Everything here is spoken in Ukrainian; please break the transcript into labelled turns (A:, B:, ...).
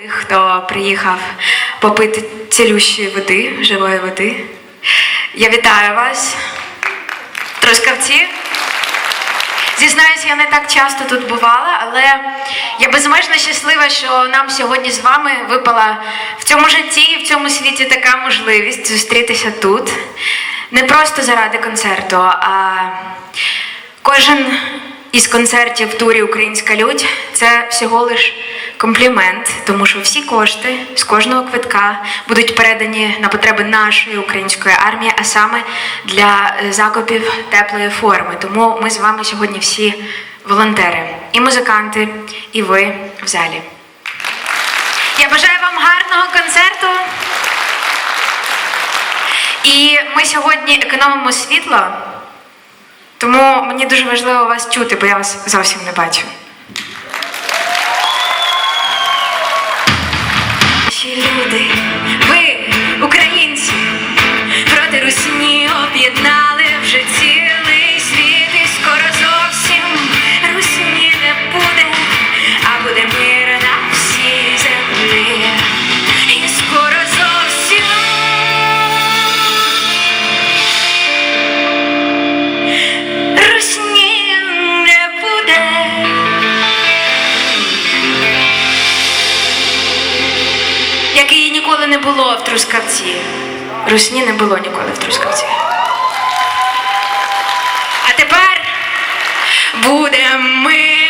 A: тих, хто приїхав попити цілющої води, живої води. Я вітаю вас, трускавці. Зізнаюся, я не так часто тут бувала, але я безмежно щаслива, що нам сьогодні з вами випала в цьому житті і в цьому світі така можливість зустрітися тут. Не просто заради концерту, а кожен із концертів турі Українська людь це всього лиш комплімент, тому що всі кошти з кожного квитка будуть передані на потреби нашої української армії, а саме для е, закупів теплої форми. Тому ми з вами сьогодні всі волонтери, і музиканти, і ви в залі. Я бажаю вам гарного концерту. І ми сьогодні економимо світло, тому мені дуже важливо вас чути, бо я вас зовсім не бачу. ніколи не було в Трускавці. Русні не було ніколи в Трускавці. А тепер будемо ми.